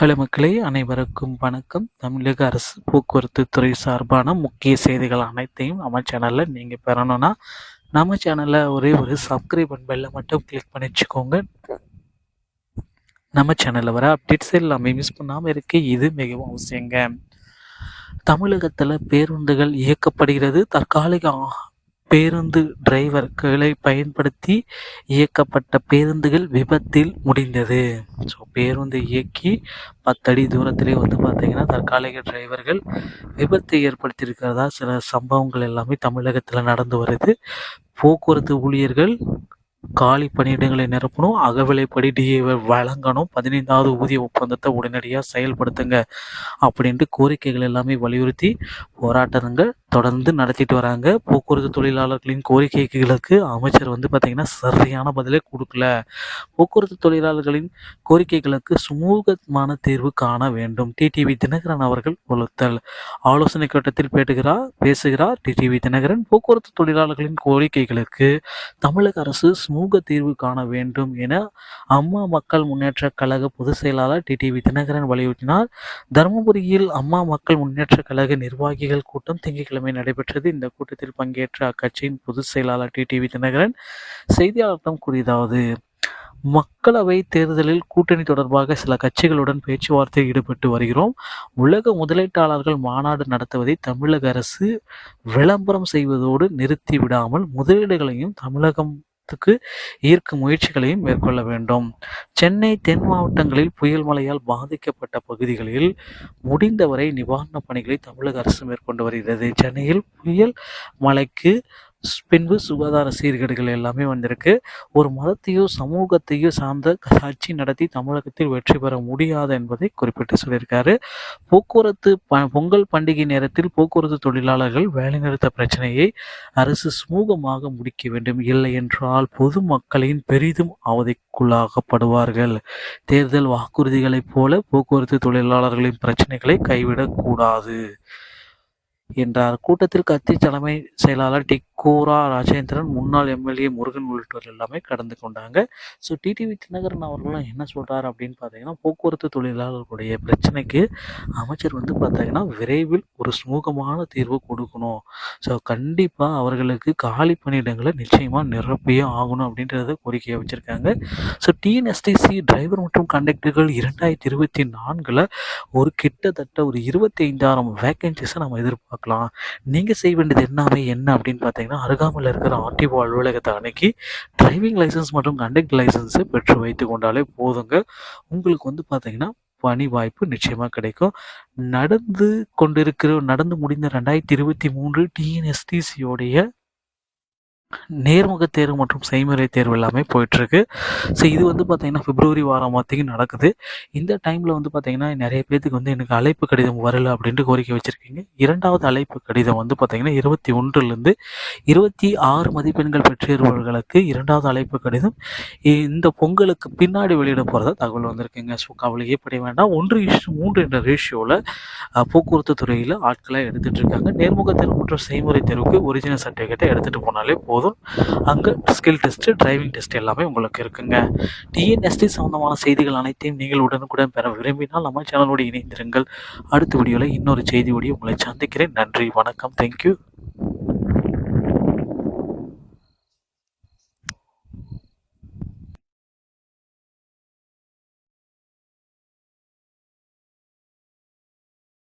Hello மக்களே அனைவருக்கும் வணக்கம். தமிழக அரசு போக்குவரத்து துறை சார்பான முக்கிய செய்திகள் அனைத்தையும் நம்ம சேனலில் நீங்கள் பெறணும்னா நம்ம சேனலில் ஒரே ஒரு சப்ஸ்கிரைப் பெல்லை மட்டும் கிளிக் பண்ணி வச்சுக்கோங்க. நம்ம சேனலில் வர அப்டேட்ஸ் எல்லாமே மிஸ் பண்ணாமல் இருக்க இது மிகவும் அவசியங்க. தமிழகத்தில் பேருந்துகள் இயக்கப்படுகிறது. தற்காலிக பேருந்து டிரைவர்களை பயன்படுத்தி இயக்கப்பட்ட பேருந்துகள் விபத்தில் முடிந்தது. ஸோ பேருந்து இயக்கி பத்தடி தூரத்திலே வந்து பார்த்திங்கன்னா தற்காலிக டிரைவர்கள் விபத்தை ஏற்படுத்தியிருக்கிறதா சில சம்பவங்கள் எல்லாமே தமிழகத்தில் நடந்து வருது. போக்குவரத்து ஊழியர்கள் காலி பணியிடங்களை நிரப்பணும் அகவிலைப்படி டிஏ வழங்கணும் பதினைந்தாவது ஊதிய ஒப்பந்தத்தை உடனடியாக செயல்படுத்துங்க அப்படின்ட்டு கோரிக்கைகள் எல்லாமே வலியுறுத்தி போராட்டங்கள் தொடர்ந்து நடத்திட்டு வராங்க. போக்குவரத்து தொழிலாளர்களின் கோரிக்கைகளுக்கு அமைச்சர் வந்து பார்த்திங்கன்னா சரியான பதிலே கொடுக்கல. போக்குவரத்து தொழிலாளர்களின் கோரிக்கைகளுக்கு சுமூகமான தீர்வு காண வேண்டும். டிடிவி தினகரன் அவர்கள் வலுத்தல் ஆலோசனை கூட்டத்தில் பேட்டுகிறார் பேசுகிறார் டிடிவி தினகரன். போக்குவரத்து தொழிலாளர்களின் கோரிக்கைகளுக்கு தமிழக அரசு சுமூக தீர்வு காண வேண்டும் என அம்மா மக்கள் முன்னேற்ற கழக பொதுச் செயலாளர் டிடிவி தினகரன் வலியுறுத்தினார். தருமபுரியில் அம்மா மக்கள் முன்னேற்ற கழக நிர்வாகிகள் கூட்டம் திங்கட்கிழமை நடைபெற்றது. இந்த கூட்டத்தில் பங்கேற்ற அக்கட்சியின் பொதுச் செயலாளர் டி. டிவி தினகரன் செய்தியாளர்களிடம் கூறியதாவது மக்களவை தேர்தலில் கூட்டணி தொடர்பாக சில கட்சிகளுடன் பேச்சுவார்த்தை ஈடுபட்டு வருகிறோம். உலக முதலீட்டாளர்கள் மாநாடு நடத்துவதை தமிழக அரசு விளம்பரம் செய்வதோடு நிறுத்தி விடாமல் முதலீடுகளையும் தமிழகம் க்கு ஈர்க்கும் முயற்சிகளையும் மேற்கொள்ள வேண்டும். சென்னை தென் மாவட்டங்களில் புயல் மழையால் பாதிக்கப்பட்ட பகுதிகளில் முடிந்தவரை நிவாரணப் பணிகளை தமிழக அரசு மேற்கொண்டு வருகிறது. சென்னையில் புயல் மழைக்கு பின்பு சுகாதார சீர்கேடுகள் எல்லாமே வந்திருக்கு. ஒரு மதத்தையோ சமூகத்தையோ சார்ந்த கட்சி நடத்தி தமிழகத்தில் வெற்றி பெற முடியாது என்பதை குறிப்பிட்டு சொல்லியிருக்காரு. போக்குவரத்து ப பொங்கல் பண்டிகை நேரத்தில் போக்குவரத்து தொழிலாளர்கள் வேலைநிறுத்த பிரச்சனையை அரசு சுமூகமாக முடிக்க வேண்டும். இல்லை என்றால் பொதுமக்களின் பெரிதும் அவதிக்குள்ளாகப்படுவார்கள் தேர்தல் வாக்குறுதிகளைப் போல போக்குவரத்து தொழிலாளர்களின் பிரச்சனைகளை கைவிடக்கூடாது. என்றார். கூட்டத்தில் கத்தி தலைமை செயலாளர் டி. ராஜேந்திரன் முன்னாள் எம்எல்ஏ முருகன் உள்ளிட்டோர் எல்லாமே கடந்து கொண்டாங்க. ஸோ டிடிவி தினகரன் அவர்களும் என்ன சொல்கிறார் அப்படின்னு பார்த்தீங்கன்னா போக்குவரத்து தொழிலாளர்களுடைய பிரச்சனைக்கு அமைச்சர் வந்து பார்த்தீங்கன்னா விரைவில் ஒரு சுமூகமான தீர்வு கொடுக்கணும். ஸோ கண்டிப்பாக அவர்களுக்கு காலி பணியிடங்களை நிச்சயமாக நிரப்பியே ஆகணும் அப்படின்றத கோரிக்கையை வச்சுருக்காங்க. ஸோ டிஎன்எஸ்டிசி டிரைவர் மற்றும் கண்டக்டர்கள் இரண்டாயிரத்தி இருபத்தி நான்கில் ஒரு கிட்டத்தட்ட ஒரு இருபத்தி ஐந்தாயிரம் வேக்கன்சிஸை நம்ம பார்க்கலாம். நீங்கள் செய்ய வேண்டியது எல்லாமே என்ன அப்படின்னு பார்த்தீங்கன்னா பார்த்தீங்கன்னா அருகாமையில் இருக்கிற ஆர்டிஓ அலுவலகத்தை அணுகி டிரைவிங் லைசன்ஸ் மற்றும் கண்டக்ட் லைசன்ஸை பெற்று வைத்து கொண்டாலே போதுங்க. உங்களுக்கு வந்து பார்த்தீங்கன்னா பணி வாய்ப்பு நிச்சயமாக கிடைக்கும். நடந்து கொண்டிருக்கிற நடந்து முடிந்த ரெண்டாயிரத்தி இருபத்தி மூன்று டிஎன்எஸ்டிசியோடைய நேர்முக தேர்வு மற்றும் செய்முறை தேர்வு எல்லாமே போயிட்டுருக்கு. ஸோ இது வந்து பார்த்திங்கன்னா பிப்ரவரி வாரம் வரைக்கும் நடக்குது. இந்த டைமில் வந்து பார்த்திங்கன்னா நிறைய பேர்த்துக்கு வந்து எனக்கு அழைப்பு கடிதம் வரல அப்படின்ட்டு கோரிக்கை வச்சுருக்கீங்க. இரண்டாவது அழைப்பு கடிதம் வந்து பார்த்திங்கன்னா இருபத்தி ஒன்றுலேருந்து இருபத்தி ஆறு மதிப்பெண்கள் பெற்றிருப்பவர்களுக்கு இரண்டாவது அழைப்பு கடிதம். இந்த பொங்கலுக்கு பின்னாடி வெளியிட போகிறதா தகவல் வந்திருக்குங்க. ஸோ கவலையே பட வேண்டாம். ஒன்று இஷ்டு மூன்று என்ற ரேஷியோவில் போக்குவரத்து துறையில் ஆட்களை எடுத்துகிட்டு இருக்காங்க. நேர்முக தேர்வு மற்றும் செய்முறை தேர்வுக்கு ஒரிஜினல் சர்டிஃபிகேட்டை எடுத்துகிட்டு போனாலே போதும். போதும். அங்கே ஸ்கில் டெஸ்ட்டு டிரைவிங் டெஸ்ட் எல்லாமே உங்களுக்கு இருக்குங்க. டிஎன்எஸ்டி சம்மந்தமான செய்திகள் அனைத்தையும் நீங்கள் உடனுக்குடன் பெற விரும்பினால் நம்ம சேனலோடு இணைந்திருங்கள். அடுத்த வீடியோவில் இன்னொரு செய்தியோடு உங்களை சந்திக்கிறேன். நன்றி வணக்கம். தேங்க்யூ